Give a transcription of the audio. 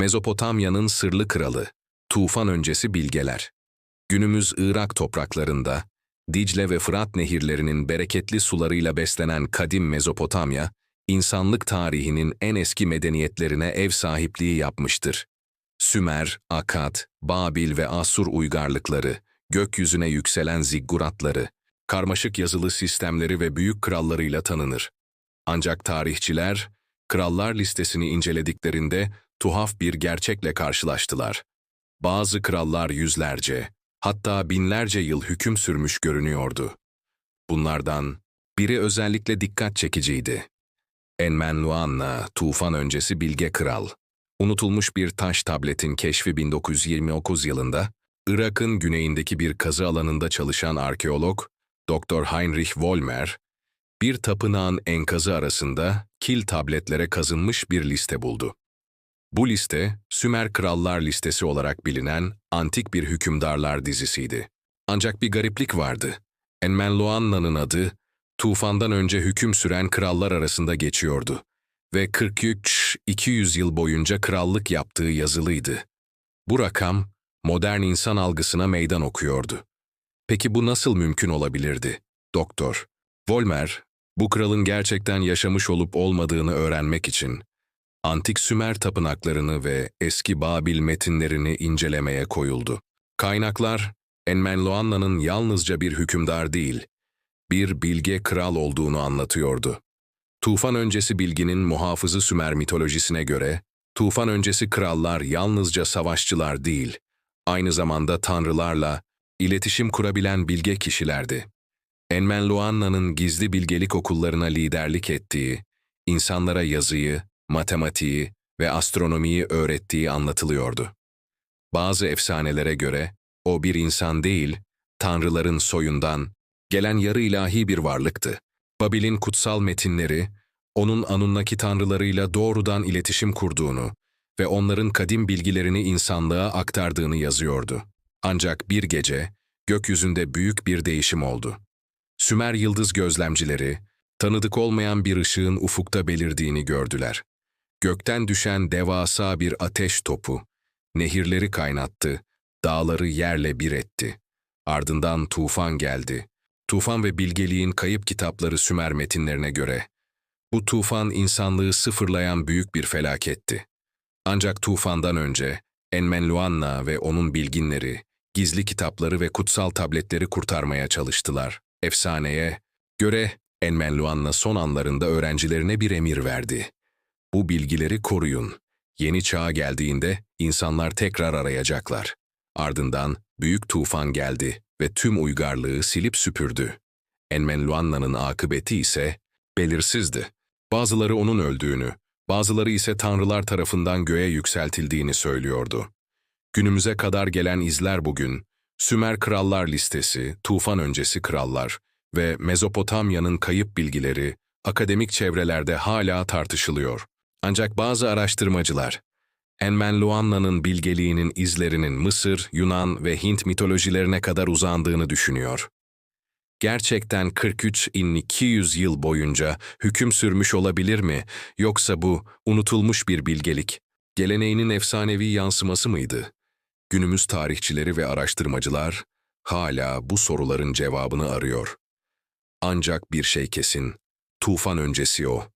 Mezopotamya'nın sırlı kralı, tufan öncesi bilgeler. Günümüz Irak topraklarında, Dicle ve Fırat nehirlerinin bereketli sularıyla beslenen kadim Mezopotamya, insanlık tarihinin en eski medeniyetlerine ev sahipliği yapmıştır. Sümer, Akkad, Babil ve Asur uygarlıkları, gökyüzüne yükselen zigguratları, karmaşık yazılı sistemleri ve büyük krallarıyla tanınır. Ancak tarihçiler, krallar listesini incelediklerinde tuhaf bir gerçekle karşılaştılar. Bazı krallar yüzlerce, hatta binlerce yıl hüküm sürmüş görünüyordu. Bunlardan biri özellikle dikkat çekiciydi. Enmenluanna, tufan öncesi bilge kral. Unutulmuş bir taş tabletin keşfi 1929 yılında, Irak'ın güneyindeki bir kazı alanında çalışan arkeolog, Dr. Heinrich Vollmer, bir tapınağın enkazı arasında kil tabletlere kazınmış bir liste buldu. Bu liste, Sümer Krallar listesi olarak bilinen antik bir hükümdarlar dizisiydi. Ancak bir gariplik vardı. Enmenloanna'nın adı, tufandan önce hüküm süren krallar arasında geçiyordu ve 43-200 yıl boyunca krallık yaptığı yazılıydı. Bu rakam, modern insan algısına meydan okuyordu. Peki bu nasıl mümkün olabilirdi? Doktor, Volmer, bu kralın gerçekten yaşamış olup olmadığını öğrenmek için antik Sümer tapınaklarını ve eski Babil metinlerini incelemeye koyuldu. Kaynaklar, Enmenloanna'nın yalnızca bir hükümdar değil, bir bilge kral olduğunu anlatıyordu. Tufan öncesi bilginin muhafızı Sümer mitolojisine göre, tufan öncesi krallar yalnızca savaşçılar değil, aynı zamanda tanrılarla iletişim kurabilen bilge kişilerdi. Enmenluanna'nın gizli bilgelik okullarına liderlik ettiği, insanlara yazıyı, matematiği ve astronomiyi öğrettiği anlatılıyordu. Bazı efsanelere göre o bir insan değil, tanrıların soyundan gelen yarı ilahi bir varlıktı. Babil'in kutsal metinleri, onun Anunnaki tanrılarıyla doğrudan iletişim kurduğunu ve onların kadim bilgilerini insanlığa aktardığını yazıyordu. Ancak bir gece, gökyüzünde büyük bir değişim oldu. Sümer yıldız gözlemcileri, tanıdık olmayan bir ışığın ufukta belirdiğini gördüler. Gökten düşen devasa bir ateş topu, nehirleri kaynattı, dağları yerle bir etti. Ardından tufan geldi. Tufan ve bilgeliğin kayıp kitapları Sümer metinlerine göre, bu tufan insanlığı sıfırlayan büyük bir felaketti. Ancak tufandan önce, Enmenluanna ve onun bilginleri, gizli kitapları ve kutsal tabletleri kurtarmaya çalıştılar. Efsaneye göre Enmenluanna son anlarında öğrencilerine bir emir verdi. Bu bilgileri koruyun. Yeni çağ geldiğinde insanlar tekrar arayacaklar. Ardından büyük tufan geldi ve tüm uygarlığı silip süpürdü. Enmenluanna'nın akıbeti ise belirsizdi. Bazıları onun öldüğünü, bazıları ise tanrılar tarafından göğe yükseltildiğini söylüyordu. Günümüze kadar gelen izler bugün, Sümer Krallar listesi, tufan öncesi krallar ve Mezopotamya'nın kayıp bilgileri akademik çevrelerde hala tartışılıyor. Ancak bazı araştırmacılar, Enmenluanna'nın bilgeliğinin izlerinin Mısır, Yunan ve Hint mitolojilerine kadar uzandığını düşünüyor. Gerçekten 43-200 yıl boyunca hüküm sürmüş olabilir mi, yoksa bu unutulmuş bir bilgelik, geleneğinin efsanevi yansıması mıydı? Günümüz tarihçileri ve araştırmacılar hala bu soruların cevabını arıyor. Ancak bir şey kesin, tufan öncesi o,